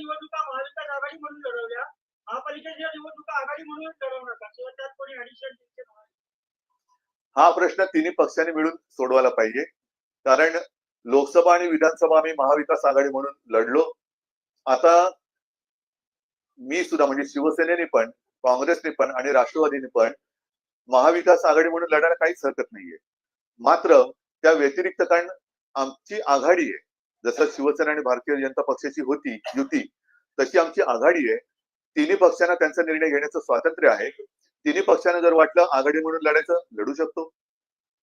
निवडणुका महाविकास आघाडी म्हणून लढवल्या. महापालिकेच्या निवडणुका आघाडी म्हणून लढवणार का? किंवा त्यात कोणी ऍडिशन हा प्रश्न तिन्ही पक्षांनी मिळून सोडवायला पाहिजे. कारण लोकसभा आणि विधानसभा आम्ही महाविकास आघाडी म्हणून लढलो. आता मी सुद्धा म्हणजे शिवसेनेने पण काँग्रेसने पण आणि राष्ट्रवादीने पण महाविकास आघाडी म्हणून लढायला काहीच हरकत नाहीये. मात्र त्या व्यतिरिक्त कारण आमची आघाडी आहे. जसं शिवसेना आणि भारतीय जनता पक्षाची होती युती तशी आमची आघाडी आहे. तिन्ही पक्षांना त्यांचा निर्णय घेण्याचं स्वातंत्र्य आहे. तिन्ही पक्षांना जर वाटलं आघाडी म्हणून लढायचं लढू शकतो.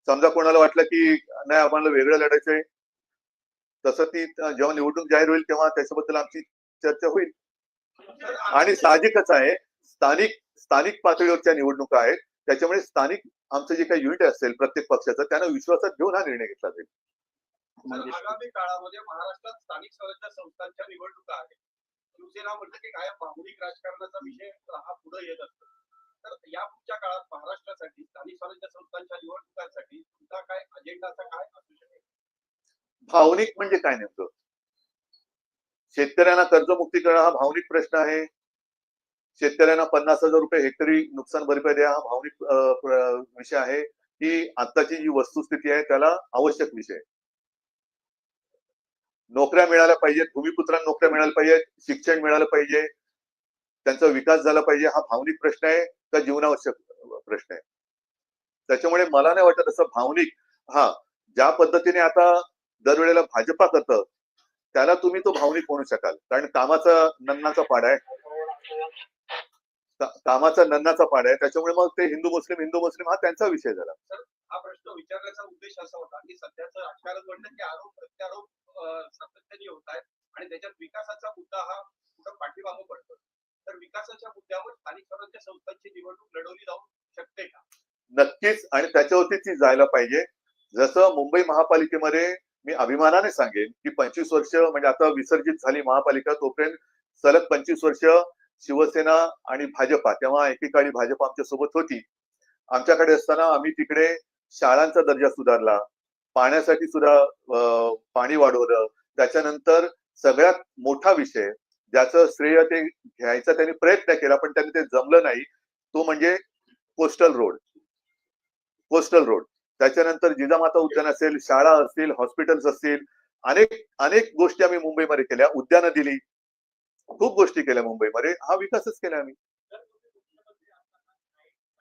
समजा कोणाला वाटलं की नाही आम्हाला वेगळं लढायचंय तसं ती जेव्हा निवडणूक जाहीर होईल तेव्हा त्याच्याबद्दल आमची चर्चा होईल. आणि साहजिकच आहे स्थानिक स्थानिक पातळीवरच्या निवडणुका आहेत. त्याच्यामुळे स्थानिक आमचं जे काही युनिट असेल प्रत्येक पक्षाचं त्यांना विश्वासात घेऊन हा निर्णय घेतला जाईल. आगामी काळामध्ये महाराष्ट्रात स्थानिक स्वराज्य संस्थांच्या निवडणुका आहेत. शिवसेना म्हटलं की काय भावनिक राजकारणाचा विषय हा पुढे येत असतो. तर या पुढच्या काळात महाराष्ट्रासाठी स्थानिक स्वराज्य संस्थांच्या निवडणुकांसाठी तुमचा काय अजेंडाचा काय असू शकेल? भावनिक म्हणजे काय नेमकं? शेतकऱ्यांना कर्जमुक्ती करणं हा भावनिक प्रश्न आहे. शेतकऱ्यांना पन्नास हजार रुपये हेक्टरी नुकसान भरपाई द्या हा भावनिक विषय आहे. की आताची जी वस्तुस्थिती आहे त्याला आवश्यक विषय आहे. नोकऱ्या मिळाल्या पाहिजेत भूमिपुत्रांना नोकऱ्या मिळाल्या पाहिजेत शिक्षण मिळालं पाहिजे. त्यांचा विकास झाला पाहिजे हा भावनिक प्रश्न आहे का जीवनावश्यक प्रश्न आहे. त्याच्यामुळे मला नाही वाटत असं भावनिक हा ज्या पद्धतीने आता दरवेळेला भाजपा करतं त्याला तुम्ही तो भावनिक म्हणू शकाल. कारण कामाचा नन्नाचा पाडा आहे. कामाचा नन्नाचा पाडा आहे. त्याच्यामुळे मग ते हिंदू मुस्लिम हिंदू मुस्लिम हा त्यांचा विषय झाला. हा प्रश्न विचारण्याचा उद्देश असा होता की सध्याचं राजकारण म्हणणं की आरोप प्रत्यारोप सातत्याने होत आहेत आणि त्याच्यात विकासाचा मुद्दा हा कुठं पाठीमागं पडतो. तर विकासाच्या मुद्द्यावर स्थानिक स्वराज्य संस्थांची निवडणूक लढवली जाऊ शकते का? नक्कीच. आणि त्याच्यावरती ती जायला पाहिजे. जसं मुंबई महापालिकेमध्ये मी अभिमानाने सांगेन की पंचवीस वर्ष म्हणजे आता विसर्जित झाली महापालिका तोपर्यंत सलग पंचवीस वर्ष शिवसेना आणि भाजपा तेव्हा एकेकाळी भाजपा आमच्यासोबत होती. आमच्याकडे असताना आम्ही तिकडे शाळांचा दर्जा सुधारला. पाण्यासाठी सुद्धा पाणी वाढवलं त्याच्यानंतर सगळ्यात मोठा विषय ज्याचं श्रेय ते घ्यायचा त्यांनी प्रयत्न केला पण त्यांनी ते जमलं नाही तो म्हणजे कोस्टल रोड. Coastal road. त्याच्यानंतर जिजामाता उद्यान असेल शाळा असतील हॉस्पिटल्स असतील अनेक अनेक गोष्टी आम्ही मुंबईमध्ये केल्या. उद्यानं दिली. खूप गोष्टी केल्या मुंबईमध्ये. हा विकासच केला आम्ही.